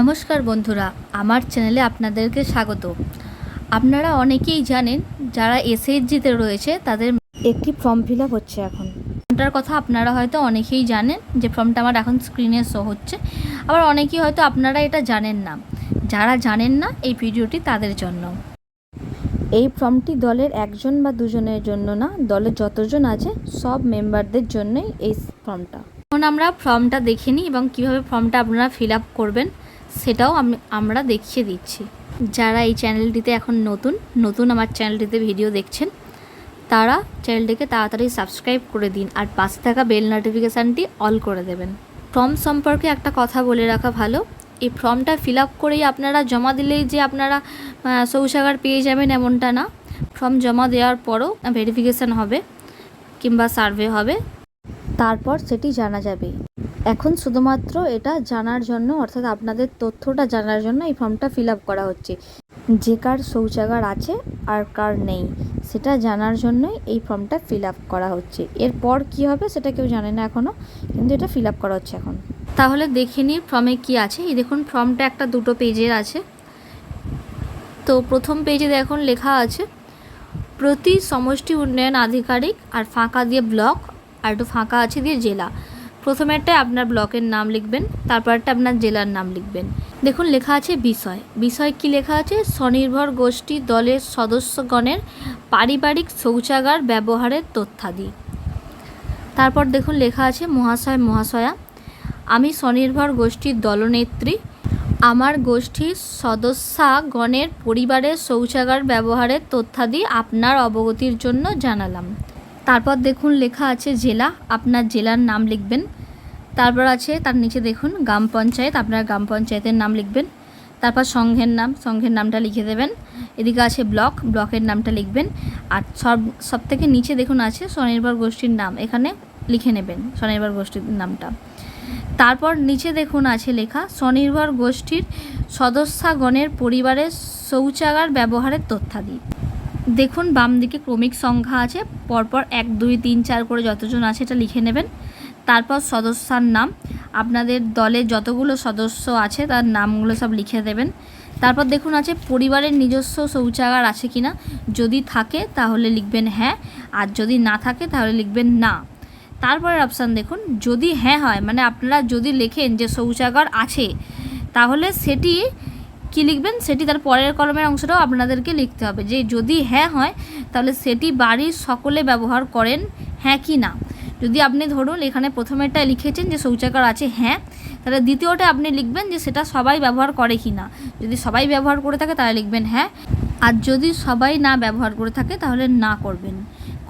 নমস্কার বন্ধুরা, আমার চ্যানেলে আপনাদেরকে স্বাগত। আপনারা অনেকেই জানেন, যারা এসএইচজিতে রয়েছে, তাদের একটি ফর্ম ফিল আপ হচ্ছে এখন। ফর্মটার কথা আপনারা হয়তো অনেকেই জানেন, যে ফর্মটা আমার এখন স্ক্রিনে শো হচ্ছে। আবার অনেকেই হয়তো আপনারা এটা জানেন না। যারা জানেন না এই ভিডিওটি তাদের জন্য। এই ফর্মটি দলের একজন বা দুজনের জন্য না, দলের যতজন আছে, সব মেম্বারদের জন্যই এই ফর্মটা এখন আমরা ফর্মটা দেখে নিই এবং কীভাবে ফর্মটা আপনারা ফিল আপ করবেন। সেটাও আমি, আমরা দেখিয়ে দিচ্ছি। যারা এই চ্যানেলটিতে এখন নতুন নতুন আমার চ্যানেলটিতে ভিডিও দেখছেন, তারা চ্যানেলটিকে তাড়াতাড়ি সাবস্ক্রাইব করে দিন আর পাশে থাকা বেল নোটিফিকেশানটি অল করে দেবেন। ফর্ম সম্পর্কে একটা কথা বলে রাখা ভালো, এই ফর্মটা ফিল আপ করেই আপনারা জমা দিলেই যে আপনারা শৌচাগার পেয়ে যাবেন এমনটা না। ফর্ম জমা দেওয়ার পরও ভেরিফিকেশান হবে কিংবা সার্ভে হবে, তারপর সেটি জানা যাবে। এখন শুধুমাত্র এটা জানার জন্য, অর্থাৎ আপনাদের তথ্যটা জানার জন্য এই ফর্মটা ফিল আপ করা হচ্ছে। যে কার শৌচাগার আছে আর কার নেই, সেটা জানার জন্যই এই ফর্মটা ফিল আপ করা হচ্ছে। এরপর কি হবে সেটা কেউ জানে না এখনও কিন্তু এটা ফিল আপ করা হচ্ছে এখন। তাহলে দেখে নিই ফর্মে কি আছে। এই দেখুন, ফর্মটা একটা দুটো পেজের আছে। তো প্রথম পেজে দেখুন লেখা আছে, প্রতি সমষ্টি উন্নয়ন আধিকারিক আর ফাঁকা দিয়ে ব্লক, আর একটু ফাঁকা আছে দিয়ে জেলা। প্রথমেরটায় আপনার ব্লকের নাম লিখবেন, তারপরটা আপনার জেলার নাম লিখবেন। দেখুন, লেখা আছে বিষয়। বিষয় কি লেখা আছে? স্বনির্ভর গোষ্ঠী দলের সদস্যগণের পারিবারিক শৌচাগার ব্যবহারের তথ্যাদি। তারপর দেখুন, লেখা আছে মহাশয়, মহাশয়া। আমি স্বনির্ভর গোষ্ঠীর দলনেত্রী। আমার গোষ্ঠীর সদস্যাগণের পরিবারের শৌচাগার ব্যবহারের তথ্যাদি আপনার অবগতির জন্য জানালাম। তারপর দেখুন, লেখা আছে জেলা, আপনার জেলার নাম লিখবেন। তারপর আছে, তার নিচে দেখুন, গ্রাম পঞ্চায়েত, আপনার গ্রাম পঞ্চায়েতের নাম লিখবেন। তারপর সংঘের নাম সংঘের নামটা লিখে দেবেন। এদিকে আছে ব্লক, ব্লকের নামটা লিখবেন। আর সব সব থেকে নিচে দেখুন আছে, স্বনির্ভর গোষ্ঠীর নাম, এখানে লিখে নেবেন, স্বনির্ভর গোষ্ঠীর নামটা। তারপর নিচে দেখুন আছে লেখা, স্বনির্ভর গোষ্ঠীর সদস্যগণের পরিবারের শৌচাগার ব্যবহারের তথ্যাদি। দেখুন, বাম দিকে ক্রমিক সংখ্যা আছে, পরপর এক, দুই, তিন, চার করে যতজন আছে এটা লিখে নেবেন। তারপর সদস্যার নাম, আপনাদের দলে যতগুলো সদস্য আছে তার নামগুলো সব লিখে দেবেন। তারপর দেখুন আছে, পরিবারের নিজস্ব শৌচাগার আছে কি না যদি থাকে তাহলে লিখবেন হ্যাঁ আর যদি না থাকে তাহলে লিখবেন না। তারপরের অপশান দেখুন, যদি হ্যাঁ হয় মানে আপনারা যদি লেখেন যে শৌচাগার আছে, তাহলে সেটি কী লিখবেন? সেটি তার পরের কলমের অংশটাও আপনাদেরকে লিখতে হবে। যে যদি হ্যাঁ হয়, তাহলে সেটি বাড়ির সকলে ব্যবহার করেন হ্যাঁ কি না। যদি আপনি ধরুন এখানে প্রথমেরটা লিখেছেন যে শৌচাগার আছে হ্যাঁ তাহলে দ্বিতীয়টা আপনি লিখবেন যে সেটা সবাই ব্যবহার করে কি না। যদি সবাই ব্যবহার করে থাকে, তাহলে লিখবেন হ্যাঁ। আর যদি সবাই না ব্যবহার করে থাকে, তাহলে না করবেন।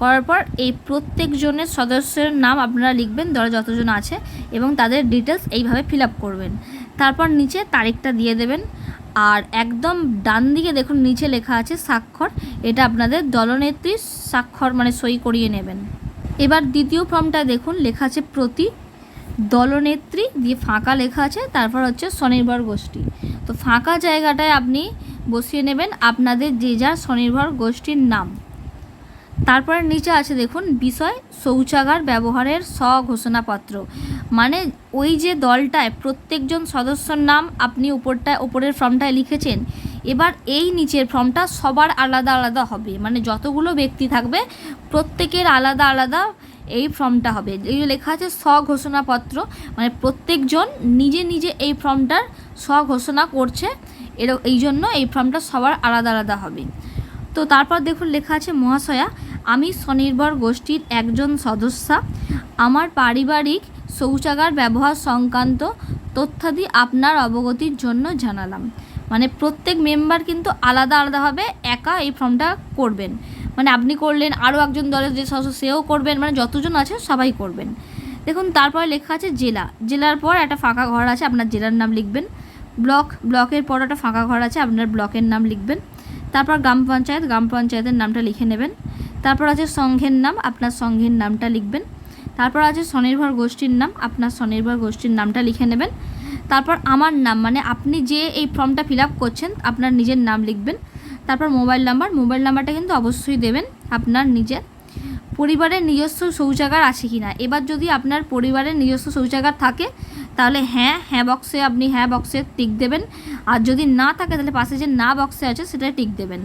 করার পর এই প্রত্যেকজনের সদস্যের নাম আপনারা লিখবেন দলে যতজন আছে, এবং তাদের ডিটেলস এইভাবে ফিল আপ করবেন। তারপর নিচে তারিখটা দিয়ে দেবেন। আর একদম ডান দিকে দেখুন, নিচে লেখা আছে স্বাক্ষর। এটা আপনাদের দলনেত্রীর স্বাক্ষর মানে সই করিয়ে নেবেন। এবার দ্বিতীয় ফর্মটা দেখুন, লেখা আছে প্রতি দলনেত্রী, দিয়ে ফাঁকা লেখা আছে, তারপর হচ্ছে স্বনির্ভর গোষ্ঠী। তো ফাঁকা জায়গাটায় আপনি বসিয়ে নেবেন আপনাদের যে যার স্বনির্ভর গোষ্ঠীর নাম। তারপরে নিচে আছে দেখুন, বিষয়, শৌচাগার ব্যবহারের স্বঘোষণাপত্র। মানে ওই যে দলটায় প্রত্যেকজন সদস্যর নাম আপনি উপরটায় উপরের ফর্মটায় লিখেছেন, এবার এই নিচের ফর্মটা সবার আলাদা আলাদা হবে। মানে যতগুলো ব্যক্তি থাকবে, প্রত্যেকের আলাদা আলাদা এই ফর্মটা হবে। এই লেখা আছে স্বঘোষণাপত্র মানে প্রত্যেকজন নিজে নিজে এই ফর্মটার স্বঘোষণা করছে এর এই জন্য এই ফর্মটা সবার আলাদা আলাদা হবে। তো তারপর দেখুন লেখা আছে, মহাশয়া, আমি স্বনির্ভর গোষ্ঠীর একজন সদস্যা, আমার পারিবারিক শৌচাগার ব্যবহার সংক্রান্ত তথ্যাদি আপনার অবগতির জন্য জানালাম। মানে প্রত্যেক মেম্বার কিন্তু আলাদা আলাদাভাবে একা এই ফর্মটা করবেন। মানে আপনি করলেন, আরও একজন দলের যে সদস্য, সেও করবেন মানে যতজন আছে সবাই করবেন। দেখুন, তারপরে লেখা আছে জেলা। জেলার পর একটা ফাঁকা ঘর আছে, আপনার জেলার নাম লিখবেন। ব্লক, ব্লকের পর একটা ফাঁকা ঘর আছে, আপনার ব্লকের নাম লিখবেন। তারপর গ্রাম পঞ্চায়েত, গ্রাম পঞ্চায়েতের নামটা লিখে নেবেন। তারপর আছে সংঘের নাম, আপনার সংঘের নামটা লিখবেন। তারপর আছে স্বনির্ভর গোষ্ঠীর নাম। আপনার স্বনির্ভর গোষ্ঠীর নামটা লিখে নেবেন। তারপর আমার নাম মানে আপনি যে এই ফর্মটা ফিল আপ করছেন, আপনার নিজের নাম লিখবেন। তারপর মোবাইল নাম্বার, মোবাইল নাম্বারটা কিন্তু অবশ্যই দেবেন আপনার নিজের। পরিবারের নিজস্ব শৌচাগার আছে কি না এবার যদি আপনার পরিবারের নিজস্ব শৌচাগার থাকে, তাহলে হ্যাঁ হ্যাঁ বক্সে আপনি হ্যাঁ বক্সে টিক দেবেন। আর যদি না থাকে, তাহলে পাশে যে না বক্সে আছে, সেটা টিক দেবেন।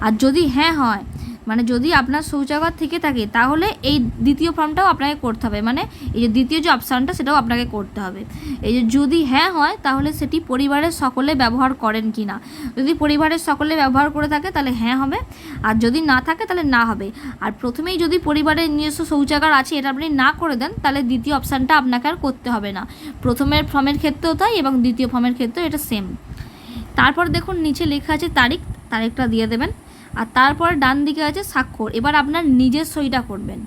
আর যদি হ্যাঁ হয় মানে যদি আপনার শৌচাগার থেকে থাকে, তাহলে এই দ্বিতীয় ফর্মটাও আপনাকে করতে হবে। মানে এই যে দ্বিতীয় যে অপশানটা সেটাও আপনাকে করতে হবে। এই যে যদি হ্যাঁ হয়, তাহলে সেটি পরিবারের সকলে ব্যবহার করেন কি না যদি পরিবারের সকলে ব্যবহার করে থাকে, তাহলে হ্যাঁ হবে। আর যদি না থাকে, তাহলে না হবে। আর প্রথমেই যদি পরিবারের নিজস্ব শৌচাগার আছে, এটা আপনি না করে দেন, তাহলে দ্বিতীয় অপশানটা আপনাকে আর করতে হবে না। প্রথমের ফর্মের ক্ষেত্রেও তাই, এবং দ্বিতীয় ফর্মের ক্ষেত্রেও এটা সেম তারপর দেখুন, নিচে লেখা আছে তারিখ। তারিখটা দিয়ে দেবেন। আর তারপর ডান দিকে আছে স্বাক্ষর। এবার আপনার নিজের সইটা করবেন।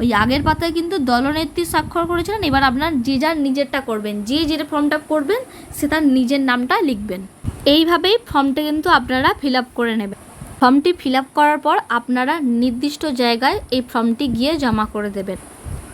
ওই আগের পাতায় কিন্তু দলনেত্রী স্বাক্ষর করেছিলেন, এবার আপনার যে যার নিজেরটা করবেন, যে যেটা ফর্মটা করবেন, সে তার নিজের নামটা লিখবেন। এইভাবেই ফর্মটা কিন্তু আপনারা ফিল আপ করে নেবেন। ফর্মটি ফিল আপ করার পর আপনারা নির্দিষ্ট জায়গায় এই ফর্মটি গিয়ে জমা করে দেবেন।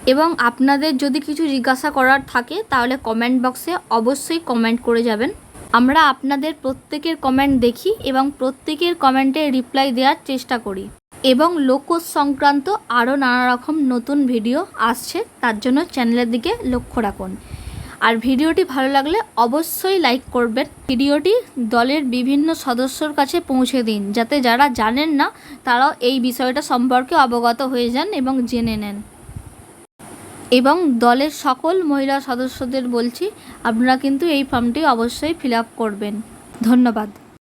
এবং আপনাদের যদি কিছু জিজ্ঞাসা করার থাকে, তাহলে কমেন্ট বক্সে অবশ্যই কমেন্ট করে যাবেন। আমরা আপনাদের প্রত্যেকের কমেন্ট দেখি এবং প্রত্যেকের কমেন্টে রিপ্লাই দেওয়ার চেষ্টা করি। এবং লোকজ সংক্রান্ত আরও নানা রকম নতুন ভিডিও আসছে, তার জন্য চ্যানেলের দিকে লক্ষ্য রাখুন। আর ভিডিওটি ভালো লাগলে অবশ্যই লাইক করবেন। ভিডিওটি দলের বিভিন্ন সদস্যর কাছে পৌঁছে দিন, যাতে যারা জানেন না, তারাও এই বিষয়টা সম্পর্কে অবগত হয়ে যান এবং জেনে নেন। এবং দলের সকল মহিলা সদস্যদের বলছি, আপনারা কিন্তু এই ফর্মটি অবশ্যই ফিল আপ করবেন। ধন্যবাদ।